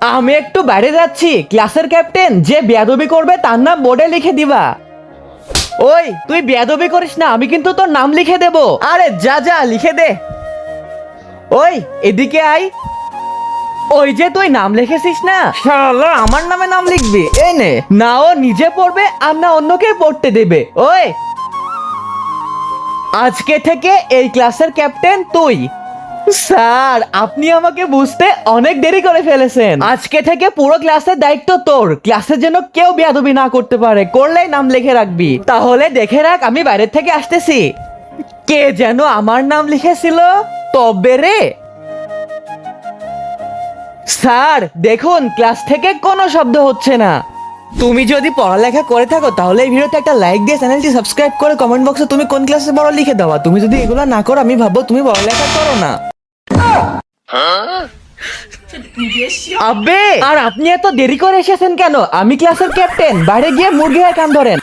আমি একটু বাইরে যাচ্ছি। ক্লাসের ক্যাপ্টেন, যে বেয়াদবি করবে তার নাম বোর্ডে লিখে দিবা। ওই, তুই বেয়াদবি করিস না, আমি কিন্তু তোর নাম লিখে দেব। আরে, যা যা, লিখে দে। ওই, এদিকে আই ওই যে তুই নাম লিখেছিস না? শালা, আমার নামে নাম লিখবি। এই নে, না ও নিজে পড়বে আর না অন্যকে পড়তে দেবে। ওই। আজকে থেকে এই ক্লাসের ক্যাপ্টেন তুই। স্যার, আপনি আমাকে বুঝতে অনেক দেরি করে ফেলেছেন। আজকে থেকে পুরো ক্লাসের দায়িত্ব তোর। ক্লাসের যেন কেউ বেয়াদবি না করতে পারে। করলেই নাম লিখে রাখবি। তাহলে দেখে রাখ, আমি বাইরের থেকে আসতেছি। কে যেন আমার নাম লিখেছিল? তবে রে। স্যার, দেখুন, ক্লাস থেকে কোনো শব্দ হচ্ছে না। তুমি যদি পড়ালেখা করে থাকো, তাহলে এই ভিডিওতে একটা লাইক দিয়ে চ্যানেলটি সাবস্ক্রাইব করে কমেন্ট বক্সে তুমি কোন ক্লাসে পড়ো লিখে দেওয়া। তুমি যদি এগুলো না করো, আমি ভাববো তুমি পড়ালেখা করো না। আবে আর আপনি এত দেরি করে এসেছেন কেন? আমি ক্লাসের ক্যাপ্টেন বাইরে গিয়ে মুরগি হয়ে কান ধরেন।